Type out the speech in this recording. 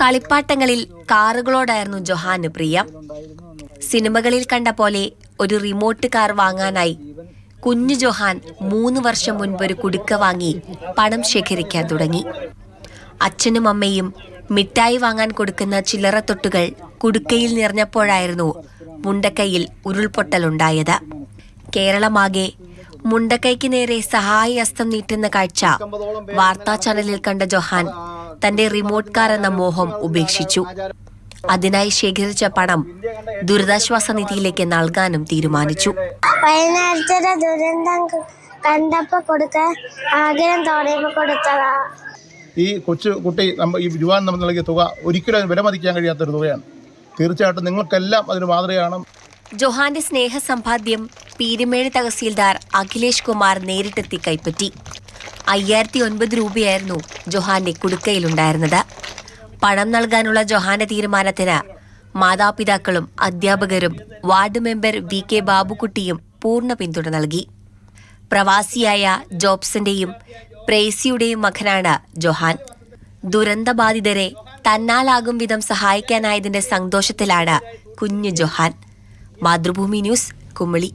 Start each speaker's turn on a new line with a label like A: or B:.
A: കളിപ്പാട്ടങ്ങളിൽ കാറുകളോടായിരുന്നു ജൊഹാന് പ്രിയം. സിനിമകളിൽ കണ്ട പോലെ ഒരു റിമോട്ട് കാർ വാങ്ങാനായി കുഞ്ഞു ജൊഹാൻ മൂന്ന് വർഷം മുൻപ് ഒരു കുടുക്ക വാങ്ങി പണം ശേഖരിക്കാൻ തുടങ്ങി. അച്ഛനും അമ്മയും മിഠായി വാങ്ങാൻ കൊടുക്കുന്ന ചില്ലറത്തൊട്ടുകൾ കുടുക്കയിൽ നിറഞ്ഞപ്പോഴായിരുന്നു മുണ്ടക്കൈയിൽ ഉരുൾപൊട്ടലുണ്ടായത് കേരളമാകെ മുണ്ടക്കൈക്ക് നേരെ സഹായ ഹസ്തം നീട്ടുന്ന കാഴ്ച വാർത്താ ചാനലിൽ കണ്ട ജൊഹാൻ തന്റെ റിമോട്ട് കാർ എന്ന മോഹം ഉപേക്ഷിച്ചു. അതിനായി ശേഖരിച്ച പണം ദുരിതാശ്വാസ നിധിയിലേക്ക് നൽകാനും തീരുമാനിച്ചു.
B: വയനാട്ടിലെ ദുരന്തം കണ്ടപ്പോ കൊടുക്കാൻ ആഗ്രഹം തോന്നിയപ്പോ കൊടുത്തതാ.
C: ഈ കൊച്ചു കുട്ടി ഈ യുവാൻ നമ്മൾ നൽകിയ തുക ഒരിക്കലും അതിന് വിലമതിക്കാൻ കഴിയാത്തൊരു തുകയാണ്. തീർച്ചയായിട്ടും നിങ്ങൾക്കെല്ലാം അതിന് മാതൃകയാണ്.
A: ജൊഹാന്റെ സ്നേഹസമ്പാദ്യം പീരുമേഴ് തഹസീൽദാർ അഖിലേഷ് കുമാർ നേരിട്ടെത്തി കൈപ്പറ്റി. അയ്യായിരത്തി ഒൻപത് രൂപയായിരുന്നു ജൊഹാന്റെ കുടുക്കയിലുണ്ടായിരുന്നത്. പണം നൽകാനുള്ള ജൊഹാന്റെ തീരുമാനത്തിന് മാതാപിതാക്കളും അധ്യാപകരും വാർഡ് മെമ്പർ വി കെ ബാബുക്കുട്ടിയും പൂർണ പിന്തുണ നൽകി. പ്രവാസിയായ ജോബ്സിന്റെയും പ്രേസിയുടെയും മകനാണ് ജൊഹാൻ. ദുരന്തബാധിതരെ തന്നാലാകും വിധം സഹായിക്കാനായതിന്റെ സന്തോഷത്തിലാണ് കുഞ്ഞു ജൊഹാൻ. മാതൃഭൂമി ന്യൂസ് കുമ്മളി